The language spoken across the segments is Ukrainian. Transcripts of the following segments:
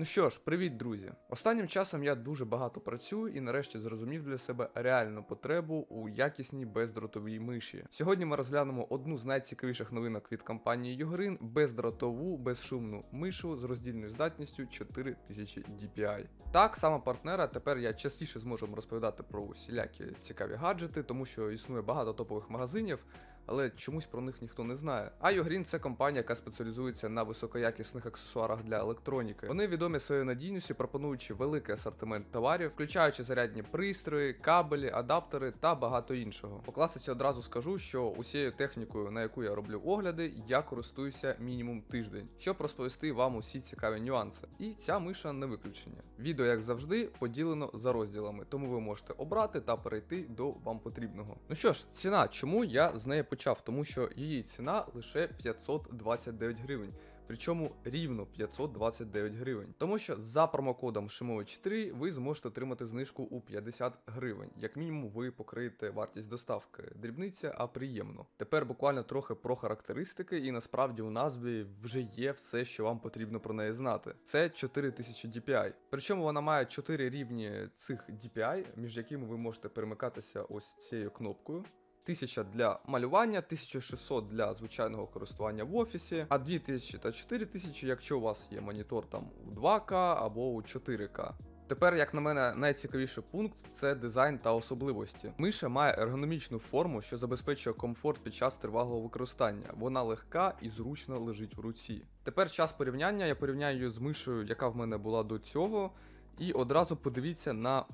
Ну що ж, привіт, друзі. Останнім часом я дуже багато працюю і нарешті зрозумів для себе реальну потребу у якісній бездротовій миші. Сьогодні ми розглянемо одну з найцікавіших новинок від компанії Югрин бездротову, безшумну мишу з роздільною здатністю 4000 DPI. Так, саме партнера тепер я частіше зможу розповідати про усілякі цікаві гаджети, тому що існує багато топових магазинів, але чомусь про них ніхто не знає. Югрін це компанія, яка спеціалізується на високоякісних аксесуарах для електроніки. Вони відомі своєю надійністю, пропонуючи великий асортимент товарів, включаючи зарядні пристрої, кабелі, адаптери та багато іншого. По класиці одразу скажу, що усією технікою, на яку я роблю огляди, я користуюся мінімум тиждень, щоб розповісти вам усі цікаві нюанси. І ця миша не виключення. Відео, як завжди, поділено за розділами, тому ви можете обрати та перейти до вам потрібного. Ну що ж, ціна, чому я з неї почав? Тому що її ціна лише 529 гривень. Причому рівно 529 гривень. Тому що за промокодом Шимович 3 ви зможете отримати знижку у 50 гривень. Як мінімум, ви покриєте вартість доставки. Дрібниця, а приємно. Тепер буквально трохи про характеристики, і насправді у назві вже є все, що вам потрібно про неї знати. Це 4000 DPI. Причому вона має 4 рівні цих DPI, між якими ви можете перемикатися ось цією кнопкою. 1000 для малювання, 1600 для звичайного користування в офісі, а 2000 та 4000, якщо у вас є монітор там у 2К або у 4К. Тепер, як на мене, найцікавіший пункт це дизайн та особливості. Миша має ергономічну форму, що забезпечує комфорт під час тривалого використання. Вона легка і зручно лежить в руці. Тепер час порівняння. Я порівняю її з мишею, яка в мене була до цього, і одразу подивіться на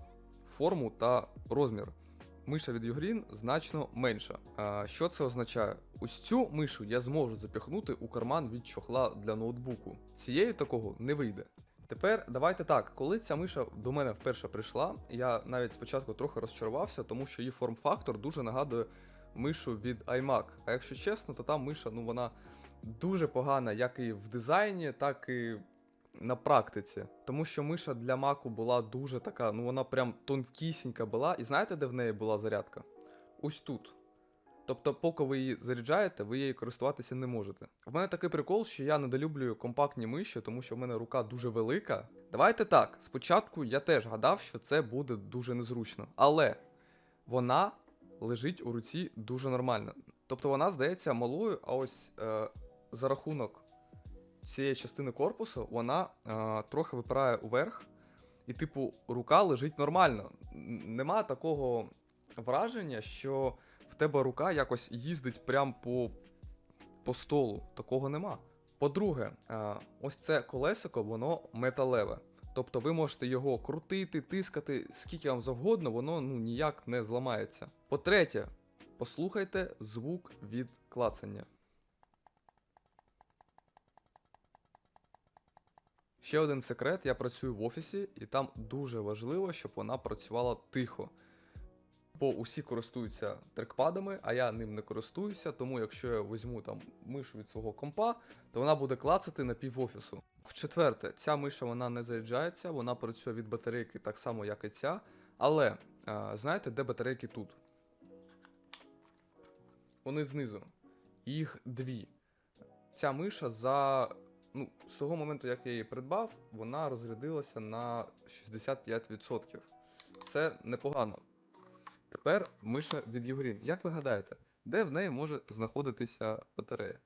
форму та розмір миша від Югрін значно менша. А, що це означає? Ось цю мишу я зможу запіхнути у карман від чохла для ноутбуку. Цією такого не вийде. Тепер давайте так, коли ця миша до мене вперше прийшла, я навіть спочатку трохи розчарувався, тому що її форм-фактор дуже нагадує мишу від iMac. А якщо чесно, то та миша, ну вона дуже погана, як і в дизайні, так і на практиці. Тому що миша для маку була дуже така, ну вона прям тонкісінька була. І знаєте, де в неї була зарядка? Ось тут. Тобто, поки ви її заряджаєте, ви її користуватися не можете. В мене такий прикол, що я недолюблюю компактні миші, тому що в мене рука дуже велика. Давайте так, спочатку я теж гадав, що це буде дуже незручно. Але вона лежить у руці дуже нормально. Тобто вона здається малою, а ось е, за рахунок цієї частини корпусу вона е, трохи випирає уверх, і, типу, рука лежить нормально. Нема такого враження, що в тебе рука якось їздить прямо по, по столу. Такого нема. По-друге, е, ось це колесико, воно металеве. Тобто ви можете його крутити, тискати, скільки вам завгодно, воно ну, ніяк не зламається. По-третє, послухайте звук від клацання. Ще один секрет: я працюю в офісі, і там дуже важливо, щоб вона працювала тихо. Бо усі користуються трекпадами, а я ним не користуюся, тому якщо я візьму там мишу від свого компа, то вона буде клацати на пів офісу. В-четверте, ця миша вона не заряджається, вона працює від батарейки так само, як і ця. Але знаєте, де батарейки тут? Вони знизу. Їх дві. Ця миша за. Ну, з того моменту, як я її придбав, вона розрядилася на 65%. Це непогано. Тепер миша від Югрін. Як ви гадаєте, де в неї може знаходитися батарея?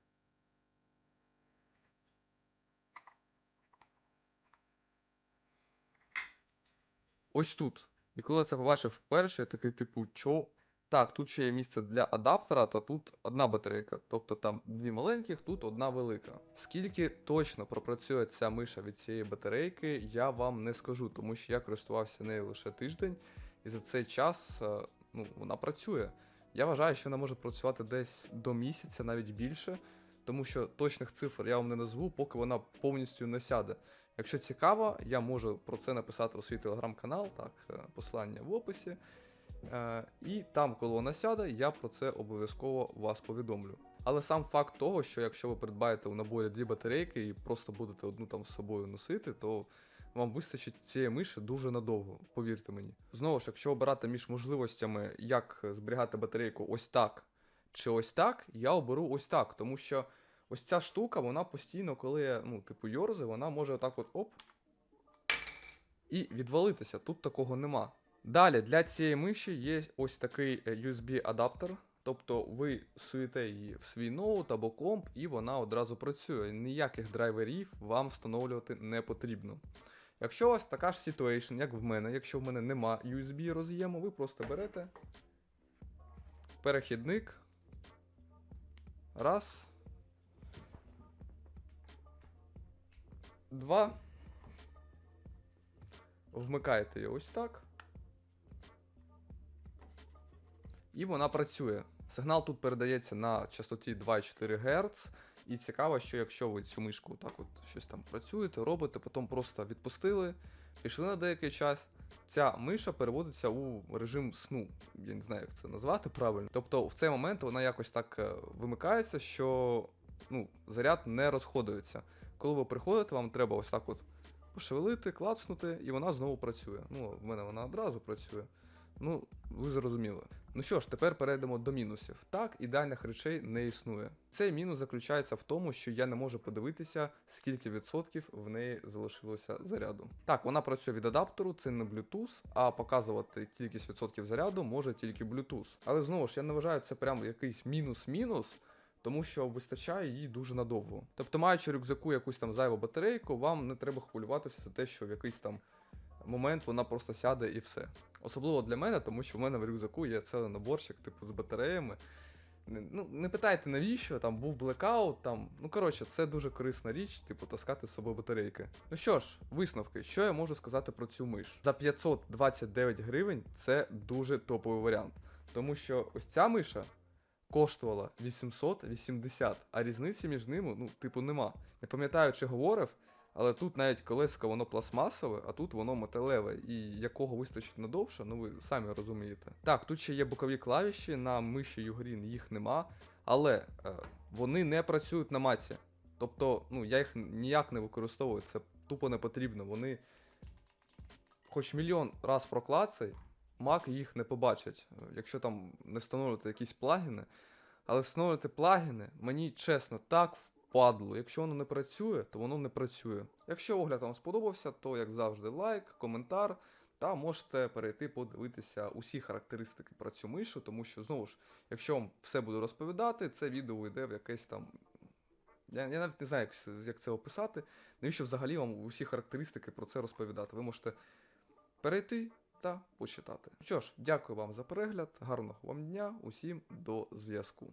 Ось тут. І коли я це побачив вперше, я такий, типу, чо? Так, тут ще є місце для адаптера, то тут одна батарейка. Тобто там дві маленьких, тут одна велика. Скільки точно пропрацює ця миша від цієї батарейки, я вам не скажу, тому що я користувався нею лише тиждень, і за цей час е, ну, вона працює. Я вважаю, що вона може працювати десь до місяця, навіть більше, тому що точних цифр я вам не назву, поки вона повністю не сяде. Якщо цікаво, я можу про це написати у свій телеграм-канал, так, е, посилання в описі. Е, і там, коли вона сяде, я про це обов'язково вас повідомлю. Але сам факт того, що якщо ви придбаєте у наборі дві батарейки і просто будете одну там з собою носити, то вам вистачить цієї миші дуже надовго, повірте мені. Знову ж, якщо обирати між можливостями, як зберігати батарейку ось так чи ось так, я оберу ось так, тому що ось ця штука, вона постійно, коли ну, типу, йорзи, вона може отак от оп, і відвалитися. Тут такого нема. Далі для цієї миші є ось такий е, USB-адаптер. Тобто ви суєте її в свій ноут або комп, і вона одразу працює. Ніяких драйверів вам встановлювати не потрібно. Якщо у вас така ж ситуація, як в мене, якщо в мене нема USB роз'єму, ви просто берете перехідник. Раз. Два. Вмикаєте її ось так. І вона працює. Сигнал тут передається на частоті 2,4 Гц. І цікаво, що якщо ви цю мишку так от щось там працюєте, робите, потім просто відпустили, пішли на деякий час, ця миша переводиться у режим сну. Я не знаю, як це назвати правильно. Тобто в цей момент вона якось так е, вимикається, що ну, заряд не розходується. Коли ви приходите, вам треба ось так от пошевелити, клацнути, і вона знову працює. Ну, в мене вона одразу працює. Ну, ви зрозуміли. Ну що ж, тепер перейдемо до мінусів. Так, ідеальних речей не існує. Цей мінус заключається в тому, що я не можу подивитися, скільки відсотків в неї залишилося заряду. Так, вона працює від адаптеру, це не Bluetooth, а показувати кількість відсотків заряду може тільки Bluetooth. Але знову ж я не вважаю це прям якийсь мінус-мінус. Тому що вистачає її дуже надовго. Тобто, маючи рюкзаку якусь там зайву батарейку, вам не треба хвилюватися за те, що в якийсь там момент вона просто сяде і все. Особливо для мене, тому що в мене в рюкзаку є цілий наборчик, типу, з батареями. Ну, не питайте навіщо, там був блекаут, там. Ну коротше, це дуже корисна річ, типу, таскати з собою батарейки. Ну що ж, висновки, що я можу сказати про цю миш? За 529 гривень це дуже топовий варіант. Тому що ось ця миша коштувала 880, а різниці між ними, ну, типу, нема. Не пам'ятаю, чи говорив, але тут навіть колесико воно пластмасове, а тут воно металеве, і якого вистачить надовше, ну ви самі розумієте. Так, тут ще є бокові клавіші, на миші Ugreen їх нема, але е, вони не працюють на маці. Тобто, ну, я їх ніяк не використовую, це тупо не потрібно. Вони хоч мільйон раз проклацай, Mac їх не побачить, е, якщо там не встановлювати якісь плагіни. Але встановлювати плагіни, мені чесно, так впадло. Якщо воно не працює, то воно не працює. Якщо огляд вам сподобався, то як завжди лайк, коментар. Та можете перейти подивитися усі характеристики про цю мишу, тому що знову ж, якщо вам все буду розповідати, це відео йде в якесь там. Я, я навіть не знаю, як, як це описати. Навіщо взагалі вам усі характеристики про це розповідати? Ви можете перейти та почитати. Що ж, дякую вам за перегляд, гарного вам дня, усім до зв'язку.